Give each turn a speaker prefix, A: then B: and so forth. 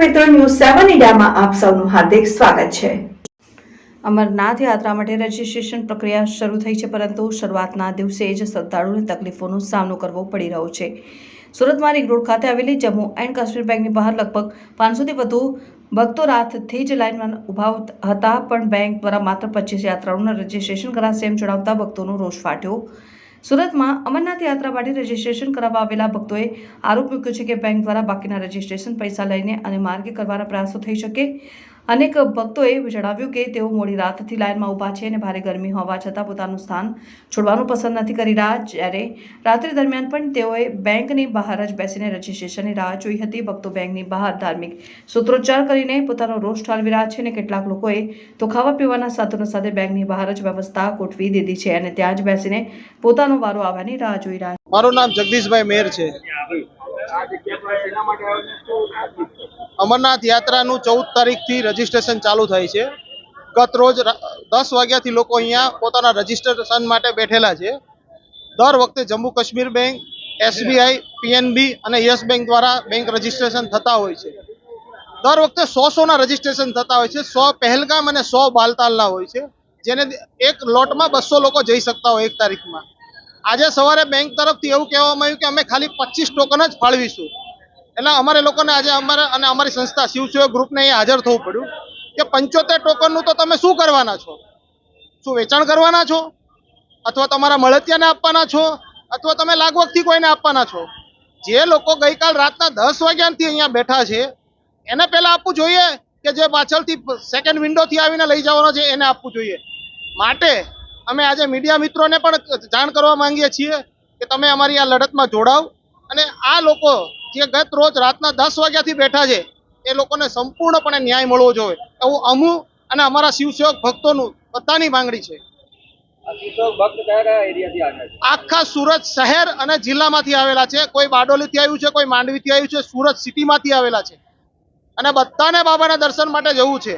A: મિત્રો ન્યૂઝ સેવન ઇન્ડિયામાં આપ સૌનું હાર્દિક સ્વાગત છે. અમરનાથ યાત્રા માટે રજીસ્ટ્રેશન પ્રક્રિયા શરૂ થઈ છે, પરંતુ શરૂઆતના દિવસે જ શ્રદ્ધાળુઓને તકલીફોનો સામનો કરવો પડી રહ્યો છે. સુરતમાં રિંગ રોડ ખાતે આવેલી જમ્મુ એન્ડ કાશ્મીર બેંકની બહાર લગભગ પાંચસોથી વધુ ભક્તો રાતથી જ લાઇનમાં ઊભા હતા પણ બેંક દ્વારા માત્ર પચીસ યાત્રાઓના રજીસ્ટ્રેશન કરાશે એમ જણાવતા ભક્તોનો રોષ ફાટ્યો. સુરતમાં અમરનાથ યાત્રા માટે રજીસ્ટ્રેશન કરાવવા આવેલા ભક્તોએ આરોપ મૂક્યો છે કે બેંક દ્વારા બાકીના રજીસ્ટ્રેશન પૈસા લઈને અને માર્ગે કરવાના પ્રયાસો થઈ શકે. અનેક ભક્તોએ જણાવ્યું કે તેઓ મોડી રાતથી લાઇનમાં ઊભા છે અને ભારે ગરમી હોવા છતાં પોતાનું સ્થાન છોડવાનું પસંદ નથી કરી રહ્યા. જ્યારે રાત્રિ દરમિયાન પણ તેઓએ બેંકની બહાર જ બેસીને રજીસ્ટ્રેશનની રાહ જોઈ હતી. ભક્તો બેંકની બહાર ધાર્મિક સૂત્રોચ્ચાર કરીને પોતાનો રોષ ઠાલવી રહ્યા છે અને કેટલાક લોકોએ તો ખાવા પીવાના સાધનો સાથે બેંકની બહાર જ વ્યવસ્થા ગોઠવી દીધી છે અને ત્યાં જ બેસીને પોતાનો વારો આવવાની રાહ જોઈ રહ્યા
B: મારું નામ જગદીશભાઈ મેર છે. અમરનાથ યાત્રાનું ચૌદ તારીખથી રજીસ્ટ્રેશન ચાલુ થાય છે. ગત રોજ દસ વાગ્યાથી લોકો અહીંયા પોતાના રજીસ્ટ્રેશન માટે બેઠેલા છે. દર વખતે Jammu Kashmir bank, SBI, PNB અને યસ બેંક દ્વારા બેંક રજીસ્ટ્રેશન થતા હોય છે. દર વખતે સો સોના રજીસ્ટ્રેશન થતા હોય છે. સો પહેલગામ અને સો બાલતાલના હોય છે. જેને એક લોટમાં બસો લોકો જઈ શકતા હોય એક તારીખમાં. આજે સવારે બેંક તરફથી એવું કહેવામાં આવ્યું કે અમે ખાલી પચીસ ટોકન જ ફાળવીશું. એટલે અમારે લોકોને આજે અમારે અને અમારી સંસ્થા શિવસેવક ગ્રુપને અહીંયા હાજર થવું પડ્યું કે પંચોતેર ટોકનનું તો તમે શું કરવાના છો? શું વેચાણ કરવાના છો? અથવા તમારા મળતિયાને આપવાના છો? અથવા તમે લાગવગથી કોઈને આપવાના છો? જે લોકો ગઈકાલ રાતના દસ વાગ્યાથી અહીંયા બેઠા છે, એને પહેલાં આપવું જોઈએ કે જે પાછળથી સેકન્ડ વિન્ડોથી આવીને લઈ જવાનો છે, એને આપવું જોઈએ. માટે અમે આજે મીડિયા મિત્રોને પણ જાણ કરવા માંગીએ છીએ કે તમે અમારી આ લડતમાં જોડાવ અને આ લોકો જે ગત રોજ રાતના દસ વાગ્યાથી બેઠા છે એ લોકોને સંપૂર્ણપણે ન્યાય મળવો જોઈએ. એવું અમુ અને અમારા શિવસેવક ભક્તોનું બધાની માંગણી છે? આખા સુરત શહેર અને જિલ્લામાંથી આવેલા છે. કોઈ બારડોલીથી આવ્યું છે કોઈ માંડવીથી આવ્યું છે સુરત સિટીમાંથી આવેલા છે. અને બધાને બાબાના દર્શન માટે જવું છે.